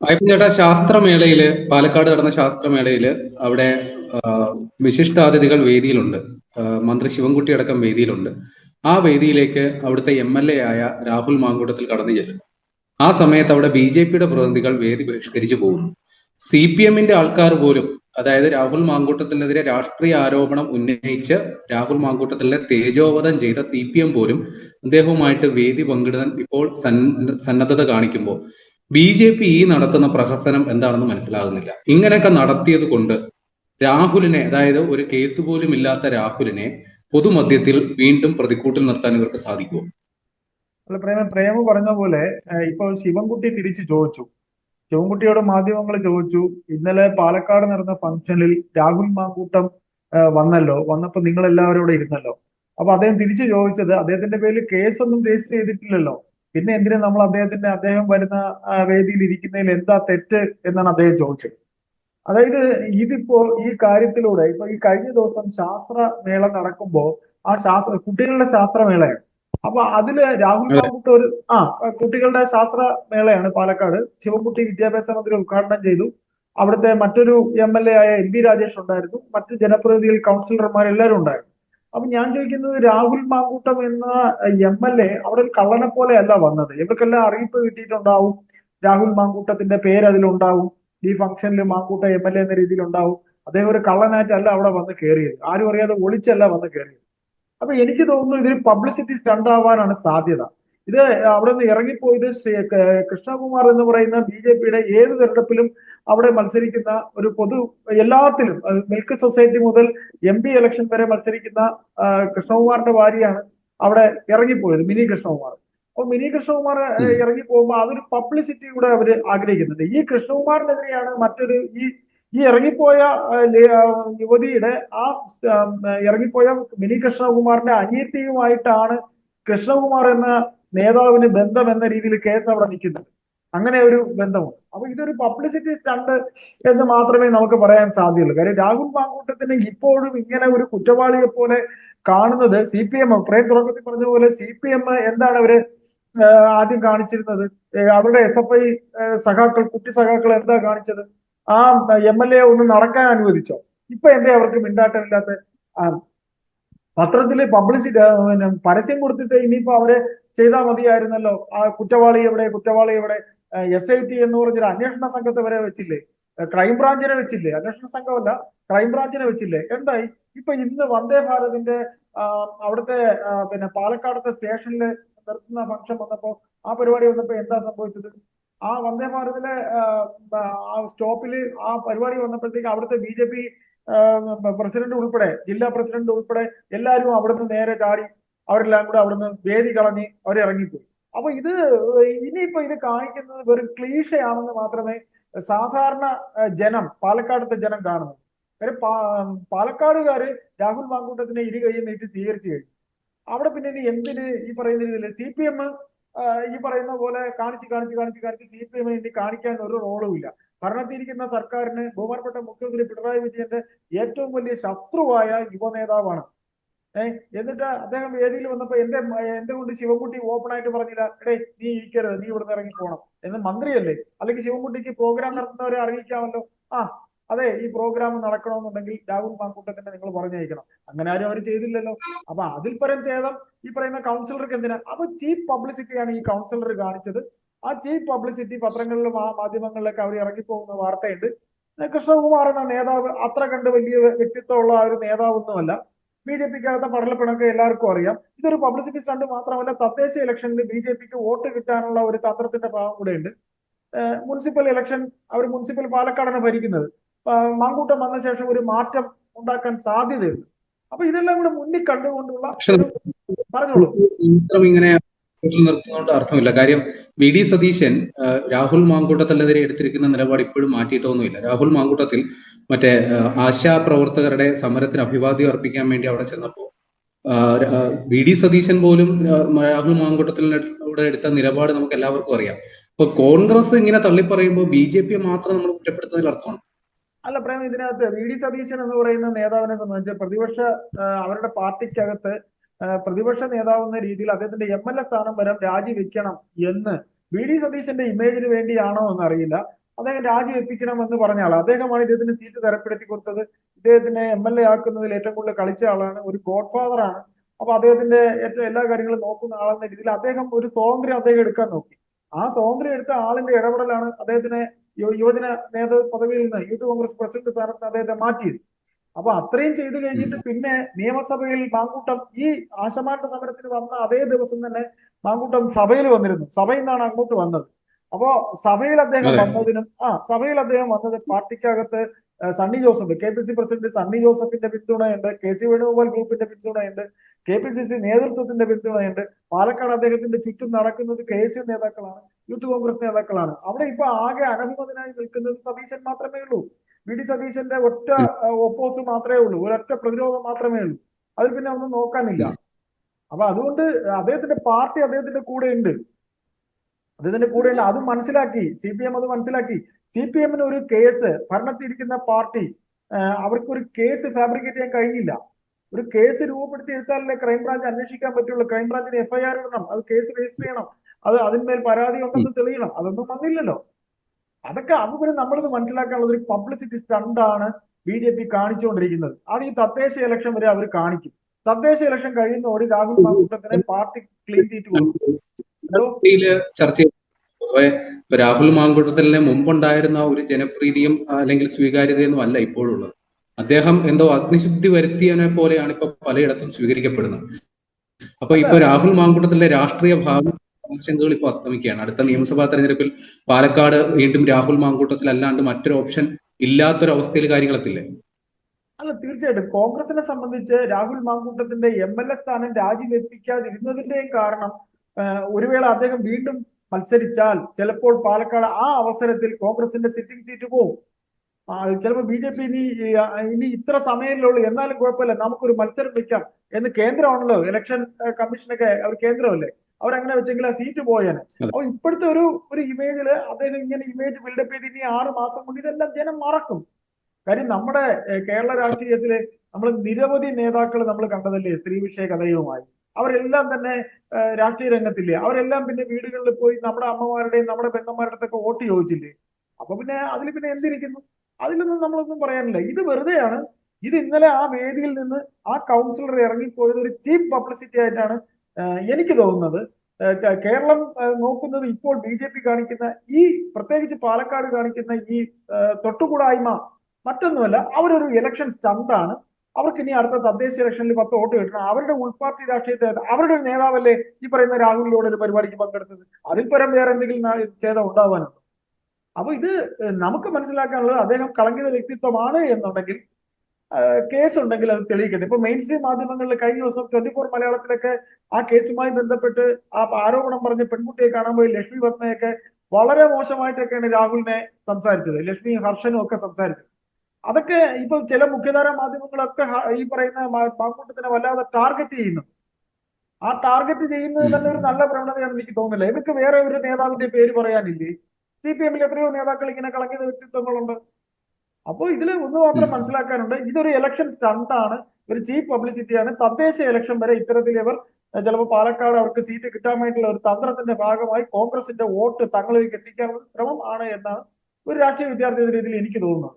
ചേട്ടാ ശാസ്ത്രമേളയിൽ പാലക്കാട് നടന്ന ശാസ്ത്രമേളയിൽ അവിടെ വിശിഷ്ടാതിഥികൾ വേദിയിലുണ്ട്. മന്ത്രി ശിവൻകുട്ടി അടക്കം വേദിയിലുണ്ട്. ആ വേദിയിലേക്ക് അവിടുത്തെ എം എൽ എ ആയ രാഹുൽ മാങ്കൂട്ടത്തിൽ കടന്നു ചെല്ലുന്നു. ആ സമയത്ത് അവിടെ ബി ജെ പിയുടെ പ്രതിനിധികൾ വേദി ബഹിഷ്കരിച്ചു പോകുന്നു. സി പി എമ്മിന്റെ ആൾക്കാർ പോലും അതായത് രാഹുൽ മാങ്കൂട്ടത്തിനെതിരെ രാഷ്ട്രീയ ആരോപണം ഉന്നയിച്ച് രാഹുൽ മാങ്കൂട്ടത്തിനെ തേജോവധം ചെയ്ത സി പി എം പോലും അദ്ദേഹവുമായിട്ട് വേദി പങ്കിടാൻ ഇപ്പോൾ സന്ന- സന്നദ്ധത കാണിക്കുമ്പോൾ ബി ജെ പി ഈ നടത്തുന്ന പ്രഹസനം എന്താണെന്ന് മനസ്സിലാകുന്നില്ല. ഇങ്ങനെയൊക്കെ നടത്തിയത് കൊണ്ട് രാഹുലിനെ അതായത് ഒരു കേസ് പോലും ഇല്ലാത്ത രാഹുലിനെ പൊതുമധ്യത്തിൽ വീണ്ടും പ്രതിക്കൂട്ടിൽ നിർത്താൻ ഇവർക്ക് സാധിക്കുമോ? അല്ല പ്രേമ പ്രേമ പറഞ്ഞ പോലെ ഇപ്പൊ ശിവൻകുട്ടി തിരിച്ചു ചോദിച്ചു. ശിവൻകുട്ടിയോട് മാധ്യമങ്ങൾ ചോദിച്ചു ഇന്നലെ പാലക്കാട് നടന്ന ഫംഗ്ഷനിൽ രാഹുൽ മാങ്കൂട്ടം വന്നല്ലോ. വന്നപ്പോ നിങ്ങൾ എല്ലാവരും ഇവിടെ ഇരുന്നല്ലോ. അപ്പൊ അദ്ദേഹം തിരിച്ചു ചോദിച്ചത് അദ്ദേഹത്തിന്റെ പേരിൽ കേസൊന്നും രജിസ്റ്റർ ചെയ്തിട്ടില്ലല്ലോ. പിന്നെ എന്തിനും നമ്മൾ അദ്ദേഹത്തിന്റെ അദ്ദേഹം വരുന്ന വേദിയിൽ ഇരിക്കുന്നതിൽ എന്താ തെറ്റ് എന്നാണ് അദ്ദേഹം ചോദിച്ചത്. അതായത് ഇതിപ്പോ ഈ കാര്യത്തിലൂടെ ഇപ്പൊ ഈ കഴിഞ്ഞ ദിവസം ശാസ്ത്രമേള നടക്കുമ്പോൾ ആ ശാസ്ത്ര കുട്ടികളുടെ ശാസ്ത്രമേളയാണ്. അപ്പൊ അതിൽ രാഹുൽ അതെ. ഒരു ആ കുട്ടികളുടെ ശാസ്ത്രമേളയാണ് പാലക്കാട്. ശിവൻകുട്ടി വിദ്യാഭ്യാസ മന്ത്രി ഉദ്ഘാടനം ചെയ്തു. അവിടുത്തെ മറ്റൊരു എം എൽ എ ആയ എൻ വി രാജേഷ് ഉണ്ടായിരുന്നു. മറ്റ് ജനപ്രതിനിധികൾ കൗൺസിലർമാർ എല്ലാവരും ഉണ്ടായിരുന്നു. അപ്പൊ ഞാൻ ചോദിക്കുന്നത് രാഹുൽ മാങ്കൂട്ടം എന്ന എം എൽ എ അവിടെ ഒരു കള്ളനെ പോലെ അല്ല വന്നത്. ഇവർക്കെല്ലാം അറിയിപ്പ് കിട്ടിയിട്ടുണ്ടാവും. രാഹുൽ മാങ്കൂട്ടത്തിന്റെ പേര് അതിലുണ്ടാവും. ഈ ഫംഗ്ഷനിൽ മാങ്കൂട്ടം എം എൽ എ എന്ന രീതിയിൽ ഉണ്ടാവും അദ്ദേഹം ഒരു കള്ളനായിട്ടല്ല അവിടെ വന്ന് കയറിയത് ആരും അറിയാതെ ഒളിച്ചല്ല വന്ന് കയറിയത് അപ്പൊ എനിക്ക് തോന്നുന്നു ഇതിൽ പബ്ലിസിറ്റി സ്റ്റണ്ട് ആവാനാണ് സാധ്യത. ഇത് അവിടെ നിന്ന് ഇറങ്ങിപ്പോയത് ശ്രീ കൃഷ്ണകുമാർ എന്ന് പറയുന്ന ബി ജെ പിയുടെ ഏത് തെരഞ്ഞെടുപ്പിലും അവിടെ മത്സരിക്കുന്ന ഒരു പൊതു എല്ലാത്തിലും മിൽക്ക് സൊസൈറ്റി മുതൽ എം പി ഇലക്ഷൻ വരെ മത്സരിക്കുന്ന കൃഷ്ണകുമാറിന്റെ ഭാര്യയാണ് അവിടെ ഇറങ്ങിപ്പോയത് മിനി കൃഷ്ണകുമാർ അപ്പൊ മിനി കൃഷ്ണകുമാർ. ഇറങ്ങി പോകുമ്പോൾ അതൊരു പബ്ലിസിറ്റി കൂടെ അവർ ആഗ്രഹിക്കുന്നുണ്ട് ഈ കൃഷ്ണകുമാറിനെതിരെയാണ് മറ്റൊരു ഈ ഈ ഇറങ്ങിപ്പോയ യുവതിയുടെ ആ ഇറങ്ങിപ്പോയ മിനി കൃഷ്ണകുമാറിന്റെ അനിയത്തിയുമായിട്ടാണ് കൃഷ്ണകുമാർ എന്ന നേതാവിന് ബന്ധം എന്ന രീതിയിൽ കേസ് അവിടെ നിൽക്കുന്നുണ്ട് അങ്ങനെ ഒരു ബന്ധമുണ്ട്. അപ്പൊ ഇതൊരു പബ്ലിസിറ്റി സ്റ്റണ്ട് എന്ന് മാത്രമേ നമുക്ക് പറയാൻ സാധ്യതയുള്ളൂ. കാര്യം രാഹുൽ മാങ്കൂട്ടത്തിന് ഇപ്പോഴും ഇങ്ങനെ ഒരു കുറ്റവാളിയെ പോലെ കാണുന്നത് സി പി എം പ്രേം തുടക്കത്തിൽ പറഞ്ഞ പോലെ സി പി എം എന്താണ് അവർ ആദ്യം കാണിച്ചിരുന്നത്? അവരുടെ എസ് എഫ് ഐ സഖാക്കൾ കുട്ടി സഖാക്കൾ എന്താ കാണിച്ചത്? ആ എം എൽ എ ഒന്ന് നടക്കാൻ അനുവദിച്ചോ? ഇപ്പൊ എന്തേ അവർക്ക് മിണ്ടാട്ടമില്ലാത്ത പത്രത്തിൽ പബ്ലിസിറ്റി പരസ്യം കൊടുത്തിട്ട് ഇനിയിപ്പോ അവരെ ചെയ്താൽ മതിയായിരുന്നല്ലോ. ആ കുറ്റവാളി എവിടെ കുറ്റവാളി എവിടെ? എസ് ഐ ടി എന്ന് പറഞ്ഞൊരു അന്വേഷണ സംഘത്തെ വരെ വെച്ചില്ലേ? ക്രൈംബ്രാഞ്ചിനെ വെച്ചില്ലേ? അന്വേഷണ സംഘമല്ല ക്രൈംബ്രാഞ്ചിനെ വെച്ചില്ലേ? എന്തായി? ഇപ്പൊ ഇന്ന് വന്ദേ ഭാരതിന്റെ അവിടുത്തെ പിന്നെ പാലക്കാടത്തെ സ്റ്റേഷനിൽ നിർത്തുന്ന ഫംഗ്ഷൻ വന്നപ്പോ ആ പരിപാടി വന്നപ്പോ എന്താ സംഭവിച്ചത്? ആ വന്ദേ ഭാരതിലെ ആ, ആ സ്റ്റോപ്പിൽ ആ പരിപാടി വന്നപ്പോഴത്തേക്ക് അവിടുത്തെ ബി ജെ പി പ്രസിഡന്റ് ഉൾപ്പെടെ ജില്ലാ പ്രസിഡന്റ് ഉൾപ്പെടെ എല്ലാവരും അവിടുന്ന് നേരെ ചാടി. അവരെല്ലാം കൂടെ അവിടുന്ന് വേദി കളഞ്ഞ് അവരിറങ്ങിപ്പോയി. അപ്പൊ ഇത് ഇനിയിപ്പോ ഇത് കാണിക്കുന്നത് വെറും ക്ലീശയാണെന്ന് മാത്രമേ സാധാരണ ജനം പാലക്കാടത്തെ ജനം കാണുന്നു കാര്യം പാലക്കാടുകാര് രാഹുൽ മാങ്കൂട്ടത്തിനെ ഇരു കൈയും നീട്ടി സ്വീകരിച്ചു കഴിഞ്ഞു. അവിടെ പിന്നെ ഇനി എന്തിന് ഈ പറയുന്ന രീതിയിൽ സി പി എം ഈ പറയുന്ന പോലെ കാണിച്ച് കാണിച്ച് കാണിച്ച് കാണിച്ച് സി പി എമ്മിന് ഇനി കാണിക്കാൻ ഒരു റോളും ഇല്ല. ഭരണത്തിരിക്കുന്ന സർക്കാരിന് ബഹുമാനപ്പെട്ട മുഖ്യമന്ത്രി പിണറായി വിജയന്റെ ഏറ്റവും വലിയ ശത്രുവായ യുവ നേതാവാണ് ഏഹ് എന്നിട്ട് അദ്ദേഹം വേദിയിൽ വന്നപ്പോ എന്റെ കൊണ്ട് ശിവൻകുട്ടി ഓപ്പൺ ആയിട്ട് പറഞ്ഞില്ല. എടേ നീ ഇരിക്കരുത് നീ ഇവിടുന്ന് ഇറങ്ങി പോകണം എന്ന് മന്ത്രിയല്ലേ? അല്ലെങ്കിൽ ശിവൻകുട്ടിക്ക് പ്രോഗ്രാം നടത്തുന്നവരെ അറിയിക്കാമല്ലോ? ആ അതെ ഈ പ്രോഗ്രാം നടക്കണമെന്നുണ്ടെങ്കിൽ രാഹുൽ മാങ്കൂട്ടത്തിനെ നിങ്ങൾ പറഞ്ഞയക്കണം. അങ്ങനെ ആരും അവർ ചെയ്തില്ലല്ലോ. അപ്പൊ അതിൽ പരം ചെയ്തം ഈ പറയുന്ന കൗൺസിലർക്ക് എന്തിനാ? അപ്പൊ ചീപ്പ് പബ്ലിസിറ്റിയാണ് ഈ കൗൺസിലർ കാണിച്ചത്. ആ ചീപ്പ് പബ്ലിസിറ്റി പത്രങ്ങളിലും ആ മാധ്യമങ്ങളിലൊക്കെ അവർ ഇറങ്ങിപ്പോകുന്ന വാർത്തയുണ്ട്. കൃഷ്ണകുമാർ എന്ന നേതാവ് അത്ര കണ്ട് വലിയ വ്യക്തിത്വമുള്ള ആ ഒരു നേതാവൊന്നുമല്ല. ബി ജെ പിക്കകത്തെ പടലപ്പിണക്ക് എല്ലാവർക്കും അറിയാം. ഇതൊരു പബ്ലിസിറ്റി സ്റ്റണ്ട് മാത്രമല്ല തദ്ദേശ ഇലക്ഷനിൽ ബി ജെ പിക്ക് വോട്ട് കിട്ടാനുള്ള ഒരു തന്ത്രത്തിന്റെ ഭാഗം കൂടെ ഉണ്ട് മുനിസിപ്പൽ ഇലക്ഷൻ അവർ മുനിസിപ്പൽ പാലക്കാടാണ് ഭരിക്കുന്നത്. മാങ്കൂട്ടം വന്ന ശേഷം ഒരു മാറ്റം ഉണ്ടാക്കാൻ സാധ്യതയുണ്ട്. അപ്പൊ ഇതെല്ലാം കൂടെ മുന്നിൽ കണ്ടുകൊണ്ടുള്ള പറഞ്ഞോളൂ. ഇങ്ങനെ വീട്ടിൽ നിർത്തുന്നതുകൊണ്ട് അർത്ഥമില്ല. കാര്യം വി ഡി സതീശൻ രാഹുൽ മാങ്കൂട്ടത്തിനെതിരെ എടുത്തിരിക്കുന്ന നിലപാട് ഇപ്പോഴും മാറ്റിയിട്ടൊന്നുമില്ല. രാഹുൽ മാങ്കൂട്ടത്തിൽ മറ്റേ ആശാ പ്രവർത്തകരുടെ സമരത്തിന് അഭിവാദ്യം അർപ്പിക്കാൻ വേണ്ടി അവിടെ ചെന്നപ്പോ ആ, ആ, വി ഡി സതീശൻ പോലും രാഹുൽ മാങ്കൂട്ടത്തിലൂടെ എടുത്ത നിലപാട് നമുക്ക് എല്ലാവർക്കും അറിയാം. ഇപ്പൊ കോൺഗ്രസ് ഇങ്ങനെ തള്ളിപ്പറയുമ്പോൾ ബി ജെ പിയെ മാത്രം നമ്മൾ കുറ്റപ്പെടുത്തുന്നതിൽ അർത്ഥമാണ് അല്ല പ്രേം ഇതിനകത്ത് വി ഡി സതീശൻ എന്ന് പറയുന്ന നേതാവിനെ സംബന്ധിച്ച് പ്രതിപക്ഷ അവരുടെ പാർട്ടിക്കകത്ത് പ്രതിപക്ഷ നേതാവ് എന്ന രീതിയിൽ അദ്ദേഹത്തിന്റെ എം എൽ എ സ്ഥാനം വരെ രാജിവെക്കണം എന്ന് വി ഡി സതീശന്റെ ഇമേജിന് വേണ്ടിയാണോ എന്നറിയില്ല. അദ്ദേഹം രാജിവെപ്പിക്കണം എന്ന് പറഞ്ഞ ആൾ അദ്ദേഹമാണ് ഇദ്ദേഹത്തിന് സീറ്റ് തരപ്പെടുത്തി കൊടുത്തത് ഇദ്ദേഹത്തിനെ എം എൽ എ ആക്കുന്നതിൽ ഏറ്റവും കൂടുതൽ കളിച്ച ആളാണ്. ഒരു ഗോഡ് ഫാദർ ആണ്. അപ്പൊ അദ്ദേഹത്തിന്റെ ഏറ്റവും എല്ലാ കാര്യങ്ങളും നോക്കുന്ന ആളെന്ന രീതിയിൽ അദ്ദേഹം ഒരു സ്വാതന്ത്ര്യം അദ്ദേഹം എടുക്കാൻ നോക്കി. ആ സ്വാതന്ത്ര്യം എടുത്ത ആളിന്റെ ഇടപെടലാണ് അദ്ദേഹത്തിനെ യുവജന നേതൃ പദവിയിൽ നിന്ന് യൂത്ത് കോൺഗ്രസ് പ്രസിഡന്റ് സ്ഥാനത്ത് അദ്ദേഹത്തെ മാറ്റിയത്. അപ്പൊ അത്രയും ചെയ്തു കഴിഞ്ഞിട്ട് പിന്നെ നിയമസഭയിൽ മാങ്കൂട്ടം ഈ ആശമാരുടെ സമരത്തിന് വന്ന അതേ ദിവസം തന്നെ മാങ്കൂട്ടം സഭയിൽ വന്നിരുന്നു. സഭയിൽ നിന്നാണ് അങ്ങോട്ട് വന്നത്. അപ്പോ സഭയിൽ അദ്ദേഹം. വന്നതിനും ആ സഭയിൽ അദ്ദേഹം വന്നത് പാർട്ടിക്കകത്ത് Sunny Joseph K P C president Sunny ജോസഫിന്റെ പിന്തുണയുണ്ട് കെ സി വേണുഗോപാൽ ഗ്രൂപ്പിന്റെ പിന്തുണയുണ്ട് കെ പി സി സി നേതൃത്വത്തിന്റെ പിന്തുണയുണ്ട്. പാലക്കാട് അദ്ദേഹത്തിന്റെ ചുറ്റും നടക്കുന്നത് കെ എസ് യു നേതാക്കളാണ് യൂത്ത് കോൺഗ്രസ് നേതാക്കളാണ്. അവിടെ ഇപ്പൊ ആകെ അനഭിമതനായി നിൽക്കുന്നത് സതീശൻ മാത്രമേ ഉള്ളൂ. വി ഡി സതീശന്റെ ഒറ്റ ഒപ്പോസ് മാത്രമേ ഉള്ളൂ. ഒരൊറ്റ പ്രതിരോധം മാത്രമേ ഉള്ളൂ. അതിൽ പിന്നെ ഒന്നും നോക്കാനില്ല. അപ്പൊ അതുകൊണ്ട് അദ്ദേഹത്തിന്റെ പാർട്ടി അദ്ദേഹത്തിന്റെ കൂടെ ഉണ്ട്. അദ്ദേഹത്തിന്റെ കൂടെ ഉണ്ട്. അത് മനസ്സിലാക്കി. സി പി എം അത് മനസ്സിലാക്കി. സി പി എമ്മിന് ഒരു കേസ് ഭരണത്തിരിക്കുന്ന പാർട്ടി അവർക്ക് ഒരു കേസ് ഫാബ്രിക്കേറ്റ് ചെയ്യാൻ കഴിഞ്ഞില്ല. ഒരു കേസ് രൂപപ്പെടുത്തി എടുത്താലല്ലേ ക്രൈംബ്രാഞ്ച് അന്വേഷിക്കാൻ പറ്റുള്ളൂ? ക്രൈംബ്രാഞ്ചിന് എഫ്ഐആർ ഇടണം. അത് കേസ് രജിസ്റ്റർ ചെയ്യണം. അത് അതിന്മേൽ പരാതി ഉണ്ടെന്ന് തെളിയണം. അതൊന്നും വന്നില്ലല്ലോ. അതൊക്കെ അവർ നമ്മളിത് മനസ്സിലാക്കാനുള്ള ഒരു പബ്ലിസിറ്റി സ്റ്റണ്ടാണ് ബി ജെ പി കാണിച്ചുകൊണ്ടിരിക്കുന്നത്. അത് ഈ തദ്ദേശ ഇലക്ഷൻ വരെ അവർ കാണിക്കും. തദ്ദേശ ഇലക്ഷൻ കഴിയുന്നതോടെ രാഹുൽ മാങ്കൂട്ടത്തിനെ പാർട്ടി ക്ലീൻ സീറ്റ് കൊടുക്കും. ചർച്ച രാഹുൽ മാങ്കൂട്ടത്തിലിന് മുമ്പുണ്ടായിരുന്ന ഒരു ജനപ്രീതിയും അല്ലെങ്കിൽ സ്വീകാര്യതയൊന്നും അല്ല ഇപ്പോഴുള്ളത്. അദ്ദേഹം എന്തോ അഗ്നിശുദ്ധി വരുത്തിയതിനെ പോലെയാണ് ഇപ്പൊ പലയിടത്തും സ്വീകരിക്കപ്പെടുന്നത്. അപ്പൊ ഇപ്പൊ രാഹുൽ മാങ്കൂട്ടത്തിലെ രാഷ്ട്രീയ ഭാവി ആശങ്കകൾ ഇപ്പൊ അസ്തമിക്കുകയാണ്. അടുത്ത നിയമസഭാ തെരഞ്ഞെടുപ്പിൽ പാലക്കാട് വീണ്ടും രാഹുൽ മാങ്കൂട്ടത്തിൽ അല്ലാണ്ട് മറ്റൊരു ഓപ്ഷൻ ഇല്ലാത്തൊരവസ്ഥയിൽ കാര്യങ്ങൾ എത്തില്ലേ? അല്ല തീർച്ചയായിട്ടും. കോൺഗ്രസിനെ സംബന്ധിച്ച് രാഹുൽ മാങ്കൂട്ടത്തിന്റെ എം എൽ എ സ്ഥാനം രാജിവെപ്പിക്കാതിരുന്നതിന്റെയും കാരണം ഒരു വേള അദ്ദേഹം വീണ്ടും മത്സരിച്ചാൽ ചിലപ്പോൾ പാലക്കാട് ആ അവസരത്തിൽ കോൺഗ്രസിന്റെ സിറ്റിംഗ് സീറ്റ് പോവും. ചിലപ്പോൾ ബി ജെ പി ഇനി ഇനി ഇത്ര സമയമുള്ളൂ എന്നാലും കുഴപ്പമില്ല. നമുക്കൊരു മത്സരം വെക്കാം എന്ന് കേന്ദ്രമാണല്ലോ. ഇലക്ഷൻ കമ്മീഷനൊക്കെ അവർ കേന്ദ്രമല്ലേ? അവരങ്ങനെ വെച്ചെങ്കിൽ ആ സീറ്റ് പോയേനെ അപ്പൊ ഇപ്പോഴത്തെ ഒരു ഒരു ഇമേജിൽ അദ്ദേഹം ഇങ്ങനെ ഇമേജ് ബിൽഡപ്പ് ചെയ്ത് ഇനി ആറ് മാസം കൊണ്ട് ഇതെല്ലാം ജനം മറക്കും. കാര്യം നമ്മുടെ കേരള രാഷ്ട്രീയത്തിൽ നമ്മൾ നിരവധി നേതാക്കൾ നമ്മൾ കണ്ടതല്ലേ സ്ത്രീ വിഷയ കഥയുമായി. അവരെല്ലാം തന്നെ രാഷ്ട്രീയ രംഗത്തില്ലേ? അവരെല്ലാം പിന്നെ വീടുകളിൽ പോയി നമ്മുടെ അമ്മമാരുടെയും നമ്മുടെ പെണ്ണന്മാരുടെ ഒക്കെ വോട്ട് ചോദിച്ചില്ലേ? അപ്പൊ പിന്നെ അതിൽ പിന്നെ എന്തിരിക്കുന്നു? അതിലൊന്നും നമ്മളൊന്നും പറയാനില്ല. ഇത് വെറുതെയാണ്. ഇത് ഇന്നലെ ആ വേദിയിൽ നിന്ന് ആ കൗൺസിലർ ഇറങ്ങിപ്പോയത് ഒരു ചീപ്പ് പബ്ലിസിറ്റി ആയിട്ടാണ് എനിക്ക് തോന്നുന്നത് കേരളം നോക്കുന്നത് ഇപ്പോൾ ബി ജെ പി കാണിക്കുന്ന ഈ പ്രത്യേകിച്ച് പാലക്കാട് കാണിക്കുന്ന ഈ തൊട്ടുകൂടായ്മ മറ്റൊന്നുമല്ല അവരൊരു ഇലക്ഷൻ സ്റ്റണ്ടാണ് അവർക്ക് ഇനി അടുത്ത തദ്ദേശ ഇലക്ഷനിൽ പത്ത് വോട്ട് കിട്ടണം. അവരുടെ ഉൾപാർട്ടി രാഷ്ട്രീയത്തെ അവരുടെ ഒരു നേതാവല്ലേ ഈ പറയുന്ന രാഹുലിലൂടെ ഒരു പരിപാടിക്ക് പങ്കെടുത്തത്? അതിൽ പരം വേറെ എന്തെങ്കിലും ചേതം ഉണ്ടാവാനുണ്ടോ? അപ്പൊ ഇത് നമുക്ക് മനസ്സിലാക്കാനുള്ളത് അദ്ദേഹം കളങ്കിത വ്യക്തിത്വമാണ് എന്നുണ്ടെങ്കിൽ കേസ് ഉണ്ടെങ്കിൽ അത് തെളിയിക്കട്ടെ. ഇപ്പൊ മെയിൻ സ്ട്രീം മാധ്യമങ്ങളിൽ കഴിഞ്ഞ ദിവസം ട്വന്റി ഫോർ മലയാളത്തിലൊക്കെ ആ കേസുമായി ബന്ധപ്പെട്ട് ആ ആരോപണം പറഞ്ഞ് പെൺകുട്ടിയെ കാണാൻ പോയി ലക്ഷ്മി പത്മയൊക്കെ വളരെ മോശമായിട്ടൊക്കെയാണ് രാഹുലിനെ സംസാരിച്ചത്. ലക്ഷ്മി ഹർഷനും ഒക്കെ സംസാരിച്ചത്. അതൊക്കെ ഇപ്പൊ ചില മുഖ്യധാര മാധ്യമങ്ങളൊക്കെ ഈ പറയുന്ന മാങ്കൂട്ടത്തിനെ വല്ലാതെ ടാർഗറ്റ് ചെയ്യുന്നു. ആ ടാർഗറ്റ് ചെയ്യുന്നത് തന്നെ ഒരു നല്ല പ്രവണതയാണ് എനിക്ക് തോന്നുന്നില്ല. ഇവർക്ക് വേറെ ഒരു നേതാവിന്റെ പേര് പറയാനില്ലേ? സി പി എമ്മിൽ എത്രയോ നേതാക്കൾ ഇങ്ങനെ കളങ്ങിയ വ്യക്തിത്വങ്ങളുണ്ട്. അപ്പോൾ ഇതിൽ ഒന്ന് മാത്രം മനസ്സിലാക്കാനുണ്ട്. ഇതൊരു ഇലക്ഷൻ സ്റ്റണ്ടാണ് ഒരു ചീഫ് പബ്ലിസിറ്റിയാണ് തദ്ദേശ ഇലക്ഷൻ വരെ ഇത്തരത്തിൽ ഇവർ ചിലപ്പോൾ പാലക്കാട് അവർക്ക് സീറ്റ് കിട്ടാൻ വേണ്ടിയുള്ള ഒരു തന്ത്രത്തിന്റെ ഭാഗമായി കോൺഗ്രസിന്റെ വോട്ട് തങ്ങളിലേക്ക് എത്തിക്കാനുള്ള ശ്രമം ആണ് എന്നാണ് ഒരു രാഷ്ട്രീയ വിദ്യാർത്ഥി എന്ന രീതിയിൽ എനിക്ക് തോന്നുന്നത്.